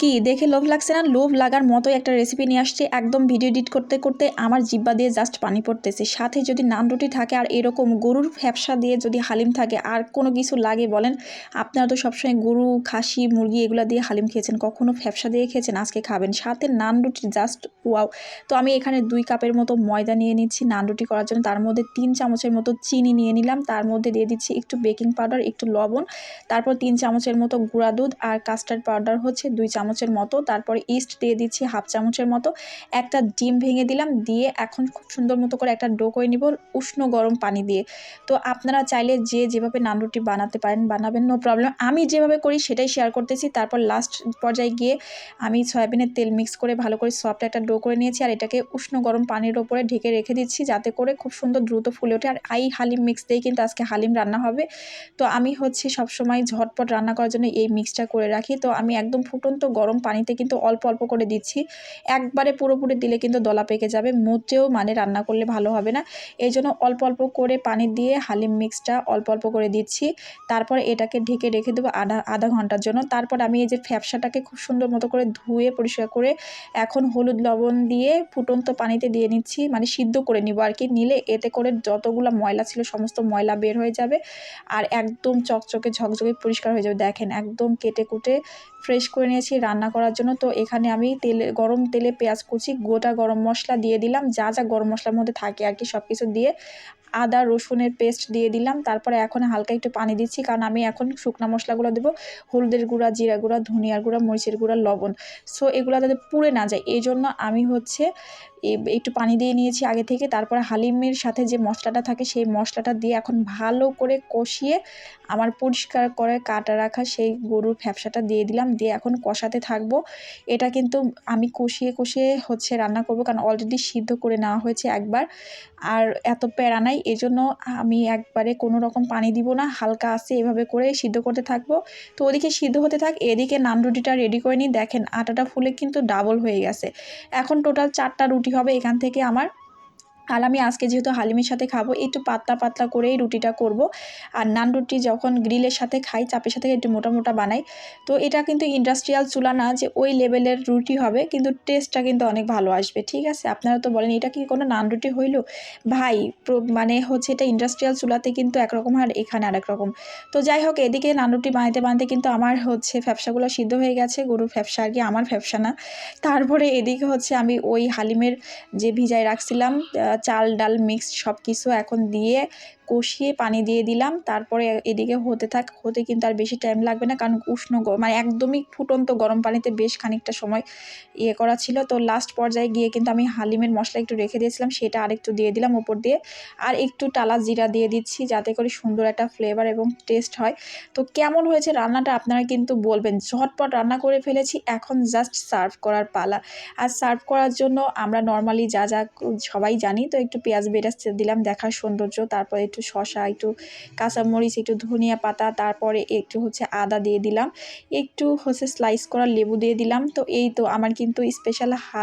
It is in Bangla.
কি দেখে লোভ লাগছে না? লোভ লাগার মতোই একটা রেসিপি নিয়ে আসছে। একদম ভিডিও এডিট করতে করতে আমার জিব্বা দিয়ে জাস্ট পানি পড়তেছে। সাথে যদি নান রুটি থাকে আর এরকম গরুর ফ্যাপসা দিয়ে যদি হালিম থাকে আর কোনো কিছু লাগে বলেন, আপনারা তো সবসময় গরু, খাসি, মুরগি এগুলো দিয়ে হালিম খেয়েছেন। কখনো ফ্যাপসা দিয়ে খেয়েছেন, আজকে খাবেন। সাথে নান রুটি জাস্ট ওয়াও তো আমি এখানে দুই কাপের মতো ময়দা নিয়ে নিচ্ছি নান রুটি করার জন্য। তার মধ্যে তিন চামচের মতো চিনি নিয়ে নিলাম। তার মধ্যে দিয়ে দিচ্ছি একটু বেকিং পাউডার একটু লবণ। তারপর তিন চামচের মতো গুঁড়া দুধ আর কাস্টার্ড পাউডার হচ্ছে দুই চামচের মতো, তারপরে ইস্ট দিয়ে দিচ্ছি হাফ চামচের মতো। একটা ডিম ভেঙে দিলাম, দিয়ে এখন খুব সুন্দর মতো করে একটা ডো করে নিব উষ্ণ গরম পানি দিয়ে। তো আপনারা চাইলে যে যেভাবে নান রুটি বানাতে পারেন, বানাবেন নো প্রবলেম আমি যেভাবে করি সেটাই শেয়ার করতেছি। তারপর লাস্ট পর্যায়ে গিয়ে আমি সয়াবিনের তেল মিক্স করে ভালো করে সফট একটা ডো করে নিয়েছি, আর এটাকে উষ্ণ গরম পানির ওপরে ঢেকে রেখে দিচ্ছি, যাতে করে খুব সুন্দর দ্রুত ফুলে ওঠে। আর আই হালিম মিক্স দিয়েই কিন্তু আজকে হালিম রান্না হবে। তো আমি হচ্ছে সবসময় ঝটপট রান্না করার জন্য এই মিক্সটা করে রাখি। তো আমি একদম ফুটন্ত গরম পানিতে কিন্তু অল্প অল্প করে দিচ্ছি। একবারে পুরোপুরি দিলে কিন্তু দলা পেকে যাবে, মোটেও মানে রান্না করলে ভালো হবে না। এই জন্য অল্প অল্প করে পানি দিয়ে হালিম মিক্সটা অল্প অল্প করে দিচ্ছি। তারপর এটাকে ঢেকে রেখে দেবো আধা আধা ঘণ্টার জন্য। তারপর আমি এই যে ফ্যাপসাটাকে খুব সুন্দর মতো করে ধুয়ে পরিষ্কার করে এখন হলুদ লবণ দিয়ে ফুটন্ত পানিতে দিয়ে নিচ্ছি মানে সিদ্ধ করে নিব আর কি। নিলে এতে করে যতগুলো ময়লা ছিল সমস্ত ময়লা বের হয়ে যাবে আর একদম চকচকে ঝকঝকে পরিষ্কার হয়ে যাবে। দেখেন একদম কেটে কুটে ফ্রেশ করে নিয়েছি রান্না করার জন্য। তো এখানে আমি তেলে, গরম তেলে পেঁয়াজ কুচি, গোটা গরম মশলা দিয়ে দিলাম। যা যা গরম মশলার মধ্যে থাকে আর কি সব কিছু দিয়ে আদা, রসুনের পেস্ট দিয়ে দিলাম। তারপরে এখন হালকা একটু পানি দিচ্ছি, কারণ আমি এখন শুকনো মশলাগুলো দেবো। হলুদের গুঁড়া, জিরা গুঁড়া, ধনিয়ার গুঁড়া, মরিচের গুঁড়া, লবণ। সো এগুলো যাতে পুড়ে না যায়। এই জন্য আমি হচ্ছে একটু পানি দিয়ে নিয়েছি আগে থেকে। তারপরে হালিমের সাথে যে মশলাটা থাকে, সেই মশলাটা দিয়ে এখন ভালো করে কষিয়ে আমার পরিষ্কার করে কাটা রাখা সেই গরুর ফ্যাপসাটা দিয়ে দিলাম। দিয়ে এখন কষাতে থাকব। এটা কিন্তু আমি কষিয়ে কষিয়ে হচ্ছে রান্না করব, কারণ অলরেডি সিদ্ধ করে নেওয়া হয়েছে একবার। আর এত প্যারা নাই এজন্য আমি একবারে কোনো রকম পানি দিব না, হালকা আসে এভাবে করে সিদ্ধ করতে থাকব। তো ওদিকে সিদ্ধ হতে থাক, এদিকে নান রুটিটা রেডি করে নিই। দেখেন আটাটা ফুলে কিন্তু ডাবল হয়ে গেছে। এখন টোটাল চারটা রুটি হবে এখান থেকে আমার। আর আমি আজকে যেহেতু হালিমের সাথে খাব, একটু পাতলা পাতলা করেই রুটিটা করব। আর নান রুটি যখন গ্রিলের সাথে খাই, চাপের সাথে একটু মোটা মোটা বানাই। তো এটা কিন্তু ইন্ডাস্ট্রিয়াল চুলা না যে ওই লেভেলের রুটি হবে, কিন্তু টেস্টটা কিন্তু অনেক ভালো আসবে, ঠিক আছে? আপনারা তো বলেন, এটা কি কোনো নান রুটি হইল? ভাই মানে হচ্ছে এটা ইন্ডাস্ট্রিয়াল চুলাতে কিন্তু একরকম আর এখানে আরেক রকম তো যাই হোক, এদিকে নান রুটি বানাতে বানাতে কিন্তু আমার হচ্ছে ফ্যাপসাগুলো সিদ্ধ হয়ে গেছে, গরুর ফ্যাপসা আর কি, আমার ফ্যাপসা না। তারপরে এদিকে হচ্ছে আমি ওই হালিমের যে ভিজায় রাখছিলাম চাল ডাল মিক্সড সব কিছু এখন দিয়ে কষিয়ে পানি দিয়ে দিলাম। তারপরে এদিকে হতে থাক, হতে কিন্তু আর বেশি টাইম লাগবে না কারণ উষ্ণ মানে একদমই ফুটন্ত গরম পানিতে বেশ খানিকটা সময় ইয়ে করা ছিল। তো লাস্ট পর্যায়ে গিয়ে কিন্তু আমি হালিমের মশলা একটু রেখে দিয়েছিলাম, সেটা আরেকটু দিয়ে দিলাম ওপর দিয়ে। আর একটু টালা জিরা দিয়ে দিচ্ছি যাতে করে সুন্দর একটা ফ্লেভার এবং টেস্ট হয়। তো কেমন হয়েছে রান্নাটা আপনারা কিন্তু বলবেন। ঝটপট রান্না করে ফেলেছি, এখন জাস্ট সার্ভ করার পালা। আর সার্ভ করার জন্য আমরা নর্মালি যা যা, সবাই জানি, তো একটু পেঁয়াজ বেরাস দিলাম দেখার সৌন্দর্য, তারপরে একটু শশা একটু কাঁচামরিচ, একটু ধনিয়া পাতা, তারপরে একটু হচ্ছে আদা দিয়ে দিলাম। একটু হচ্ছে স্লাইস করা লেবু দিয়ে দিলাম। তো এই তো আমার কিন্তু স্পেশাল হাল